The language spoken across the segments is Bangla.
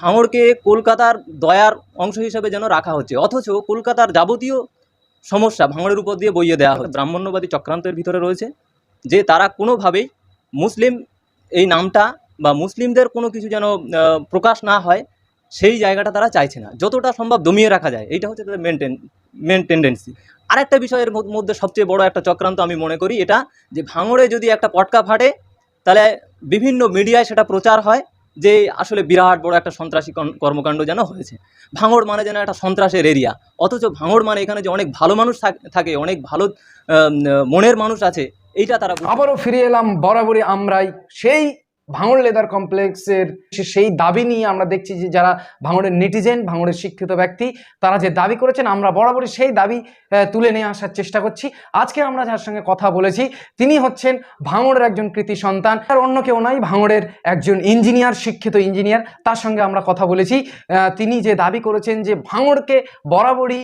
ভাঙড়কে কলকাতার দয়ার অংশ হিসেবে যেন রাখা হচ্ছে। অথচ কলকাতার যাবতীয় সমস্যা ভাঙড়ের উপর দিয়ে বইয়ে দেওয়া হয় ব্রাহ্মণ্যবাদী চক্রান্তের ভিতরে রয়েছে যে তারা কোনোভাবেই মুসলিম এই নামটা বা মুসলিমদের কোনো কিছু যেন প্রকাশ না হয়, সেই জায়গাটা তারা চাইছে না। যতটা সম্ভব দমিয়ে রাখা যায়। এইটা হচ্ছে তাদের মেনটেন মেন টেন্ডেন্সি আরেকটা বিষয়ের মধ্যে সবচেয়ে বড় একটা চক্রান্ত আমি মনে করি, এটা যে ভাঙড়ে যদি একটা পটকা ফাটে, তাহলে বিভিন্ন মিডিয়ায় সেটা প্রচার হয়। যে আসলে বিরাট বড় একটা সন্ত্রাসী কর্মকাণ্ড যেন হয়েছে। ভাঙড় মানে যেন একটা সন্ত্রাসের এরিয়া অথচ ভাঙড় মানে এখানে যে অনেক ভালো মানুষ থাকে অনেক ভালো মনের মানুষ আছে, এইটা তারা আবারও ফিরে এলাম বরাবরই আমরাই। সেই ভাঙড় লেদার কমপ্লেক্সের সেই দাবি নিয়ে আমরা দেখছি যে যারা ভাঙড়ের নেটিজেন, ভাঙড়ের শিক্ষিত ব্যক্তি, তারা যে দাবি করেছেন, আমরা বরাবরই সেই দাবি তুলে নিয়ে আসার চেষ্টা করছি। আজকে আমরা যার সঙ্গে কথা বলেছি, তিনি হচ্ছেন ভাঙড়ের একজন কৃতি সন্তান, আর অন্য কেউ নয় ভাঙড়ের একজন ইঞ্জিনিয়ার, শিক্ষিত ইঞ্জিনিয়ার। তার সঙ্গে আমরা কথা বলেছি। তিনি যে দাবি করেছেন যে ভাঙড়কে বরাবরই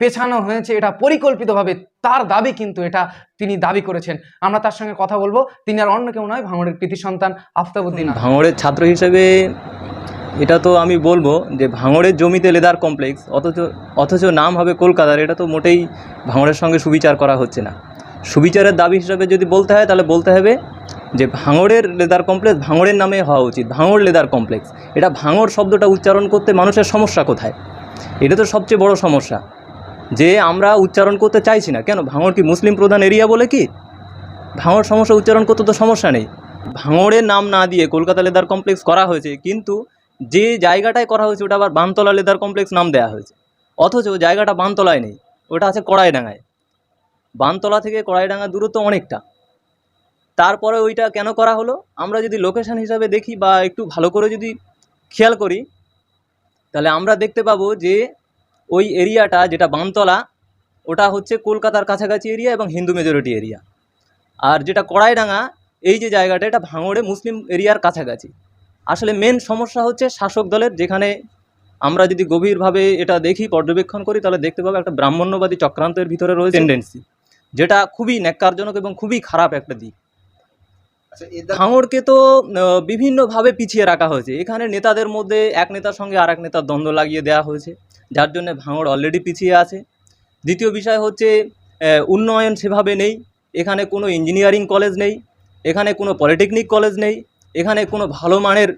পেছানো হয়েছে, এটা পরিকল্পিতভাবে তার দাবি কিন্তু এটা তিনি দাবি করেছেন। আমরা তার সঙ্গে কথা বলব। তিনি আর অন্য কেউ নয়, ভাঙড়ের কৃতি সন্তান আফতাবুদ্দিন। ভাঙড়ের ছাত্র হিসেবে এটা তো আমি বলব যে ভাঙড়ের জমিতে লেদার কমপ্লেক্স, অথচ অথচ নাম হবে কলকাতার, এটা তো মোটেই ভাঙড়ের সঙ্গে সুবিচার করা হচ্ছে না। সুবিচারের দাবি হিসাবে যদি বলতে হয়, তাহলে বলতে হবে যে ভাঙড়ের লেদার কমপ্লেক্স ভাঙড়ের নামে হওয়া উচিত। ভাঙড় লেদার কমপ্লেক্স, এটা ভাঙড় শব্দটা উচ্চারণ করতে মানুষের সমস্যা কোথায়? এটা তো সবচেয়ে বড় সমস্যা। যে আমরা উচ্চারণ করতে চাইছি না। কেন? ভাঙড় কি মুসলিম প্রধান এরিয়া বলে কি? ভাঙড় সমস্যা উচ্চারণ করতে তো সমস্যা নেই। ভাঙড়ের নাম না দিয়ে কলকাতা লেদার কমপ্লেক্স করা হয়েছে, কিন্তু যে জায়গাটায় করা হয়েছে ওটা আবার বানতলা লেদার কমপ্লেক্স নাম দেওয়া হয়েছে। অথচ জায়গাটা বানতলায় নেই, ওটা আছে কড়াইডাঙ্গায়। বানতলা থেকে কড়াইডাঙ্গা দূরত্ব অনেকটা। তারপরে ওইটা কেন করা হলো? আমরা যদি লোকেশান হিসাবে দেখি বা একটু ভালো করে যদি খেয়াল করি তাহলে আমরা দেখতে পাবো যে ওই এরিয়াটা যেটা বানতলা ওটা হচ্ছে কলকাতার কাছাকাছি এরিয়া এবং হিন্দু মেজরিটি এরিয়া। আর যেটা কড়াইডাঙ্গা এই যে জায়গাটা এটা ভাঙড়ে মুসলিম এরিয়ার কাছাকাছি। আসলে মেন সমস্যা হচ্ছে শাসক দলের যেখানে আমরা যদি গভীরভাবে এটা দেখি পর্যবেক্ষণ করি তাহলে দেখতে পাবো একটা ব্রাহ্মণ্যবাদী চক্রান্তের ভিতরে রয়েছে টেন্ডেন্সি যেটা খুবই ন্যাক্কারজনক এবং খুবই খারাপ একটা দিক। ভাঙড়কে তো বিভিন্নভাবে পিছিয়ে রাখা হয়েছে। এখানে নেতাদের মধ্যে এক নেতার সঙ্গে আর এক নেতার দ্বন্দ্ব লাগিয়ে দেওয়া হয়েছে, যার জন্য ভাঙড় অলরেডি পিছিয়ে আছে। দ্বিতীয় বিষয় হচ্ছে উন্নয়ন সেভাবে নেই। এখানে কোনো ইঞ্জিনিয়ারিং কলেজ নেই, এখানে কোনো পলিটেকনিক কলেজ নেই, এখানে কোনো ভালো মানের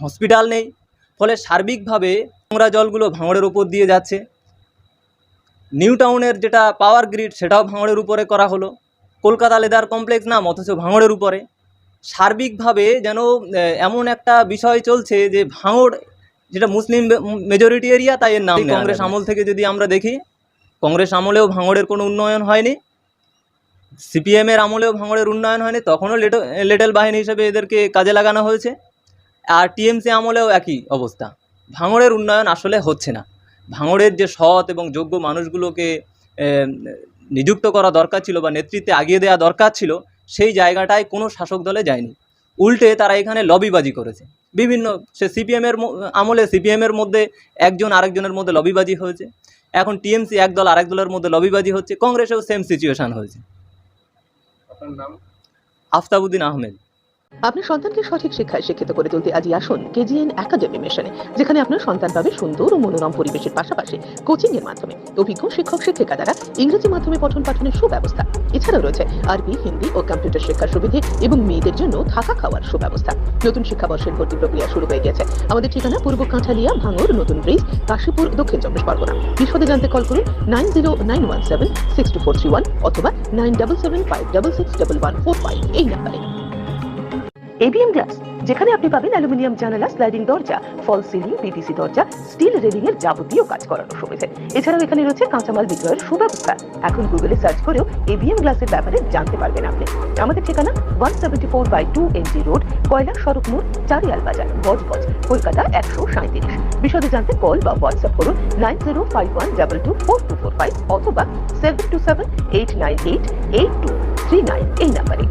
হসপিটাল নেই। ফলে সার্বিকভাবে নোংরা জলগুলো ভাঙড়ের উপর দিয়ে যাচ্ছে। নিউ টাউনের যেটা পাওয়ার গ্রিড সেটাও ভাঙড়ের উপরে করা হলো। কলকাতা লেদার কমপ্লেক্স নাম অথচ ভাঙড়ের উপরে। সার্বিকভাবে যেন এমন একটা বিষয় চলছে যে ভাঙড় যেটা মুসলিম মেজরিটি এরিয়া তাই এর নাম কংগ্রেস আমল থেকে যদি আমরা দেখি কংগ্রেস আমলেও ভাঙড়ের কোনো উন্নয়ন হয়নি। সিপিএমের আমলেও ভাঙড়ের উন্নয়ন হয়নি। তখনও লেটো লেটেল বাহিনী হিসেবে এদেরকে কাজে লাগানো হয়েছে। আর টিএমসি আমলেও একই অবস্থা। ভাঙড়ের উন্নয়ন আসলে হচ্ছে না। ভাঙড়ের যে সৎ এবং যোগ্য মানুষগুলোকে নিযুক্ত করা দরকার ছিল বা নেতৃত্বে আগিয়ে দেওয়া দরকার ছিল সেই জায়গাটায় কোনো শাসক দলে যায়নি। উল্টে তারা এখানে লবিবাজি করেছে। বিভিন্ন সে সিপিএমের আমলে সিপিএমের মধ্যে একজন আরেকজনের মধ্যে লবিবাজি হয়েছে। এখন টিএমসি এক দল আরেক দলের মধ্যে লবিবাজি হচ্ছে কংগ্রেসেও সেম সিচুয়েশান হয়েছে। আফতাবুদ্দিন আহমেদ। আপনার সন্তানকে সঠিক শিক্ষায় শিক্ষিত করে তুলতে আজই আসুন কেজিএন একাডেমি মিশনে, যেখানে আপনার সন্তান পাবে সুন্দর ও মনোরম পরিবেশের পাশাপাশি কোচিং এর মাধ্যমে। অভিজ্ঞ শিক্ষক শিক্ষিকা দ্বারা ইংরেজি মাধ্যমে পঠন পাঠনের সুব্যবস্থা। এছাড়াও রয়েছে আরবি, হিন্দি ও কম্পিউটার শিক্ষার সুবিধে এবং মেয়েদের জন্য থাকা খাওয়ার সুব্যবস্থা। নতুন শিক্ষাবর্ষের ভর্তি প্রক্রিয়া শুরু হয়ে গেছে। আমাদের ঠিকানা পূর্ব কাঁঠালিয়া ভাঙর নতুন ব্রিজ, কাশীপুর, দক্ষিণ চব্বিশ পরগনা। বিশদে জানতে কল করুন nine zero nine one seven six two four three one অথবা nine double seven five double six double one four five এই নাম্বারে এবিএম গ্লাস যেখানে আপনি পাবেন অ্যালুমিনিয়াম জানালা স্লাইডিং দরজা ফল সিলিং পিভিসি দরজা স্টিল রেলিং এর যাবতীয় কাজ করানো সুবিধে। এছাড়াও এখানে রয়েছে কাঁচামাল বিক্রয়ের সুব্যবস্থা। এখন গুগলে সার্চ করেও এবিএম গ্লাসের ব্যাপারে জানতে পারবেন আপনি। আমাদের ঠিকানা one seventy four by two NG road কয়লা সড়ক মোড়, চারিয়াল বাজার, বজবজ, কলকাতা একশো সাঁত্রিশ বিশদে জানতে কল বা হোয়াটসঅ্যাপ করুন nine zero five one double two four two four five অথবা seven two seven eight nine eight eight two three nine এই নাম্বারে